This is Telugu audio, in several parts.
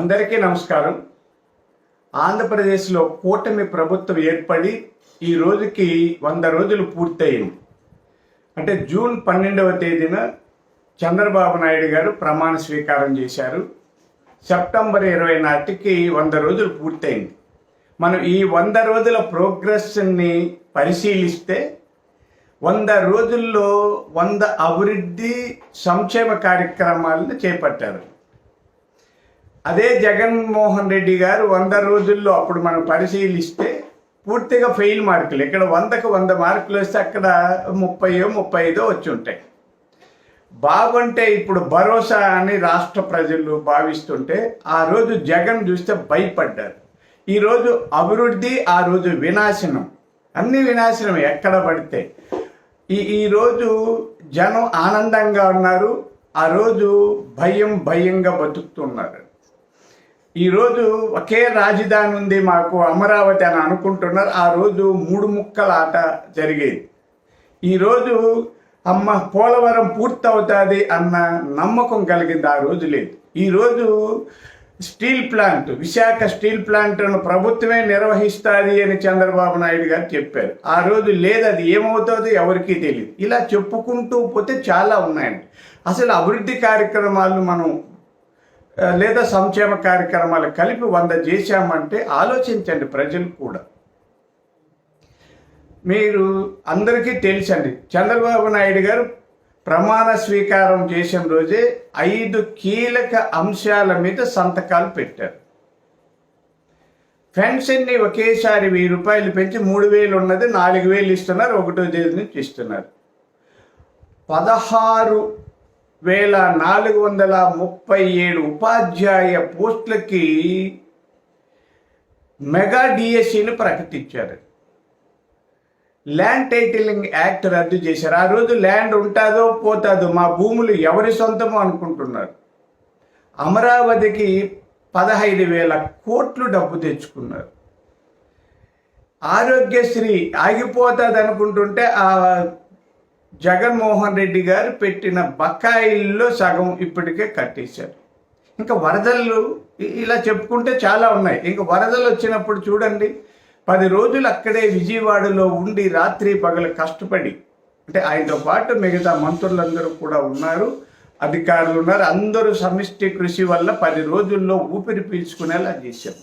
అందరికీ నమస్కారం. ఆంధ్రప్రదేశ్లో కూటమి ప్రభుత్వం ఏర్పడి ఈ రోజుకి వంద రోజులు పూర్తయింది. అంటే జూన్ పన్నెండవ తేదీన చంద్రబాబు నాయుడు గారు ప్రమాణ స్వీకారం చేశారు. సెప్టెంబర్ ఇరవై నాటికి వంద రోజులు పూర్తయింది. మనం ఈ వంద రోజుల ప్రోగ్రెస్ని పరిశీలిస్తే వంద రోజుల్లో వంద అభివృద్ధి సంక్షేమ కార్యక్రమాలను చేపట్టారు. అదే జగన్మోహన్ రెడ్డి గారు వంద రోజుల్లో అప్పుడు మనం పరిశీలిస్తే పూర్తిగా ఫెయిల్ మార్కులు. ఇక్కడ వందకు వంద మార్కులు వస్తే అక్కడ ముప్పయో ముప్పై ఐదో వచ్చి ఉంటాయి. బాగుంటే ఇప్పుడు భరోసా అని రాష్ట్ర ప్రజలు భావిస్తుంటే ఆ రోజు జగన్ చూస్తే భయపడ్డారు. ఈరోజు అభివృద్ధి ఆ రోజు వినాశనం. అన్ని వినాశనం ఎక్కడ పడితే. ఈ ఈరోజు జనం ఆనందంగా ఉన్నారు. ఆ రోజు భయం భయంగా బతుకుతున్నారు. ఈరోజు ఒకే రాజధాని ఉంది మాకు అమరావతి అని అనుకుంటున్నారు. ఆ రోజు మూడు ముక్కల ఆట జరిగేది. ఈరోజు అమ్మ పోలవరం పూర్తవుతుంది అన్న నమ్మకం కలిగింది. ఆ రోజు లేదు. ఈరోజు స్టీల్ ప్లాంట్ విశాఖ స్టీల్ ప్లాంట్ను ప్రభుత్వమే నిర్వహిస్తుంది అని చంద్రబాబు నాయుడు గారు చెప్పారు. ఆ రోజు లేదు అది ఏమవుతుందో ఎవరికీ తెలియదు ఇలా చెప్పుకుంటూ పోతే చాలా ఉన్నాయండి. అసలు అభివృద్ధి కార్యక్రమాలు మనం లేదా సంక్షేమ కార్యక్రమాలు కలిపి వంద చేశామంటే ఆలోచించండి ప్రజలు కూడా. మీరు అందరికీ తెలుసండి చంద్రబాబు నాయుడు గారు ప్రమాణ స్వీకారం చేసిన రోజే ఐదు కీలక అంశాల మీద సంతకాలు పెట్టారు. పెన్షన్ని ఒకేసారి వెయ్యి రూపాయలు పెంచి మూడు వేలు ఉన్నది నాలుగు వేలు ఇస్తున్నారు ఒకటో తేదీ నుంచి ఇస్తున్నారు. పదహారు వేల నాలుగు వందల ముప్పై ఏడు ఉపాధ్యాయ పోస్టులకి మెగా డిఎస్సిని ప్రకటించారు. ల్యాండ్ టైటిలింగ్ యాక్ట్ రద్దు చేశారు. ఆ రోజు ల్యాండ్ ఉంటుందో పోతుందో మా భూములు ఎవరి సొంతమో అనుకుంటున్నారు. అమరావతికి పదహైదు వేల కోట్లు డబ్బు తెచ్చుకున్నారు. ఆరోగ్యశ్రీ ఆగిపోతుంది అనుకుంటుంటే ఆ జగన్మోహన్ రెడ్డి గారు పెట్టిన బకాయిల్లో సగం ఇప్పటికే కట్టేశారు. ఇంకా వరదలు ఇలా చెప్పుకుంటే చాలా ఉన్నాయి. ఇంకా వరదలు వచ్చినప్పుడు చూడండి పది రోజులు అక్కడే విజయవాడలో ఉండి రాత్రి పగలు కష్టపడి అంటే ఆయనతో పాటు మిగతా మంత్రులందరూ కూడా ఉన్నారు అధికారులు ఉన్నారు అందరూ సమిష్టి కృషి వల్ల పది రోజుల్లో ఊపిరి పీల్చుకునేలా చేశాం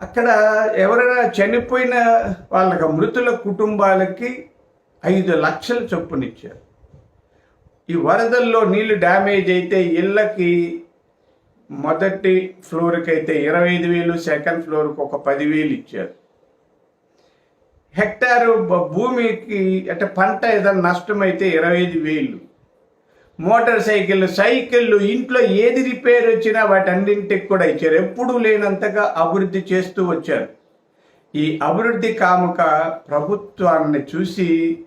అక్కడ ఎవరైనా చనిపోయిన వాళ్ళకి మృతుల కుటుంబాలకి ఐదు లక్షల చొప్పునిచ్చారు. ఈ వరదల్లో నీళ్ళు డ్యామేజ్ అయితే ఇళ్ళకి మొదటి ఫ్లోర్కి అయితే ఇరవై ఐదు వేలు సెకండ్ ఫ్లోర్కి ఒక పదివేలు ఇచ్చారు. హెక్టారు భూమికి అంటే పంట ఏదైనా నష్టం అయితే ఇరవై ఐదు వేలు. మోటార్ సైకిల్ సైకిళ్ళు ఇంట్లో ఏది రిపేర్ వచ్చినా వాటన్నింటికి కూడా ఇచ్చారు. ఎప్పుడూ లేనంతగా అభివృద్ధి చేస్తూ వచ్చారు. ఈ అభివృద్ధి కాముక ప్రభుత్వాన్ని చూసి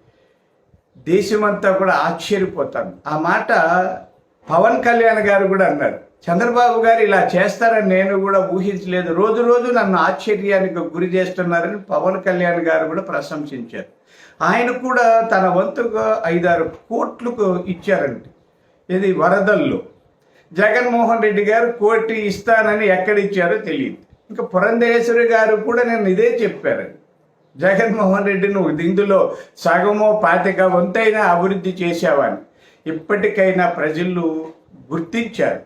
దేశమంతా కూడా ఆశ్చర్యపోతాను. ఆ మాట పవన్ కళ్యాణ్ గారు కూడా అన్నారు. చంద్రబాబు గారు ఇలా చేస్తారని నేను కూడా ఊహించలేదు. రోజు రోజు నన్ను ఆశ్చర్యానికి గురి చేస్తున్నారని పవన్ కళ్యాణ్ గారు కూడా ప్రశంసించారు. ఆయన కూడా తన వంతుగా ఐదారు కోట్లకు ఇచ్చారండి. ఇది వరదల్లో. జగన్మోహన్ రెడ్డి గారు కోటి ఇస్తానని ఎక్కడ ఇచ్చారో తెలియదు. ఇంకా పురంధేశ్వరి గారు కూడా నేను ఇదే చెప్పారండి. జగన్మోహన్ రెడ్డి నువ్వు ఇందులో సగమో పాతిక వంతైనా అభివృద్ధి చేశావని ఇప్పటికైనా ప్రజలు గుర్తించారు.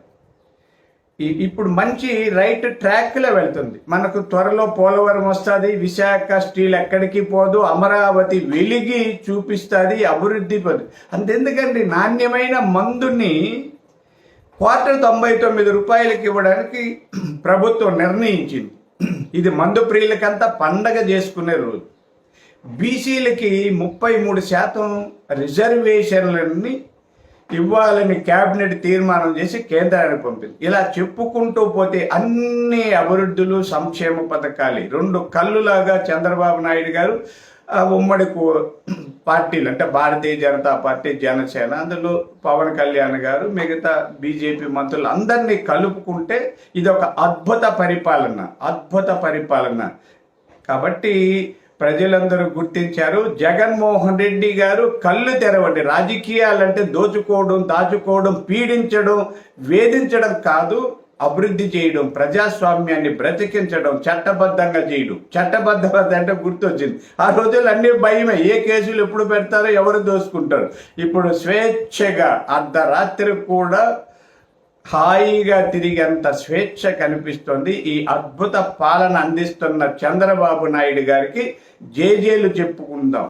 ఇప్పుడు మంచి రైట్ ట్రాక్లో వెళ్తుంది. మనకు త్వరలో పోలవరం వస్తుంది విశాఖ స్టీల్ ఎక్కడికి పోదు అమరావతి వెలిగి చూపిస్తుంది అభివృద్ధి పోదు అంతెందుకండి నాణ్యమైన మందుని క్వార్టర్ తొంభై తొమ్మిది రూపాయలకి ఇవ్వడానికి ప్రభుత్వం నిర్ణయించింది. ఇది మందు ప్రియులకంతా పండగ చేసుకునే రోజు. బీసీలకి ముప్పై మూడు శాతం రిజర్వేషన్లన్నీ ఇవ్వాలని కేబినెట్ తీర్మానం చేసి కేంద్రానికి పంపింది. ఇలా చెప్పుకుంటూ పోతే అన్ని అభివృద్ధులు సంక్షేమ పథకాలు. రెండు కళ్ళులాగా చంద్రబాబు నాయుడు గారు ఉమ్మడి పార్టీలు అంటే భారతీయ జనతా పార్టీ జనసేన అందులో పవన్ కళ్యాణ్ గారు మిగతా బీజేపీ మంత్రులు అందరినీ కలుపుకుంటే ఇది ఒక అద్భుత పరిపాలన అద్భుత పరిపాలన. కాబట్టి ప్రజలందరూ గుర్తించారు జగన్మోహన్ రెడ్డి గారు కళ్ళు తెరవండి. రాజకీయాలంటే దోచుకోవడం దాచుకోవడం పీడించడం వేధించడం కాదు. అభివృద్ధి చేయడం ప్రజాస్వామ్యాన్ని బ్రతికించడం చట్టబద్ధంగా చేయడం. చట్టబద్ధత అంటే గుర్తొచ్చింది. ఆ రోజులు అన్ని భయమే. ఏ కేసులు ఎప్పుడు పెడతారో ఎవరు దోసుకుంటారు. ఇప్పుడు స్వేచ్ఛగా అర్ధరాత్రి కూడా హాయిగా తిరిగేంత స్వేచ్ఛ కనిపిస్తుంది. ఈ అద్భుత పాలన అందిస్తున్న చంద్రబాబు నాయుడు గారికి జేజేలు చెప్పుకుందాం.